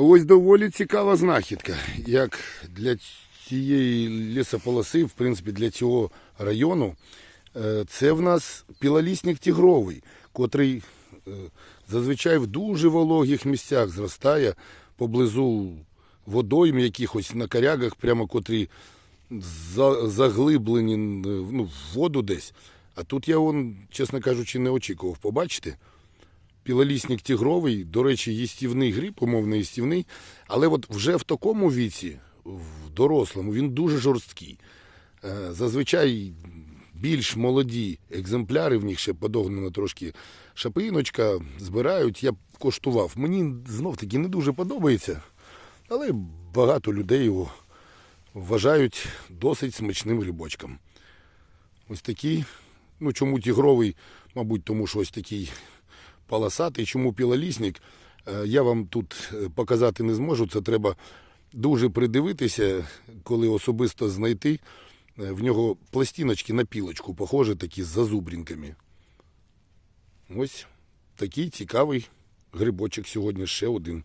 Ось доволі цікава знахідка, як для цієї лісополоси, в принципі, для цього району. Е, Це в нас пілолісник тігровий, котрий е, зазвичай в дуже вологих місцях зростає поблизу водойм якихось на корягах, прямо котрі заглиблені е, ну, в воду десь. А тут я, чесно кажучи, не очікував побачити. Пілолісник тігровий, до речі, їстівний гриб, умовно їстівний, але от вже в такому віці, в дорослому, він дуже жорсткий. Е, Зазвичай більш молоді екземпляри, в них ще подогнана трошки шапиночка, збирають. Я коштував. Мені знов таки не дуже подобається, але багато людей його вважають досить смачним грибочком. Ось такий. Ну, чому тігровий, мабуть, тому що ось такий полосатий. Чому пілолісник, е, я вам тут е, показати не зможу. Це треба дуже придивитися, коли особисто знайти. Е, В нього пластиночки на пілочку, похожі такі з зазубрінками. Ось такий цікавий грибочок сьогодні ще один.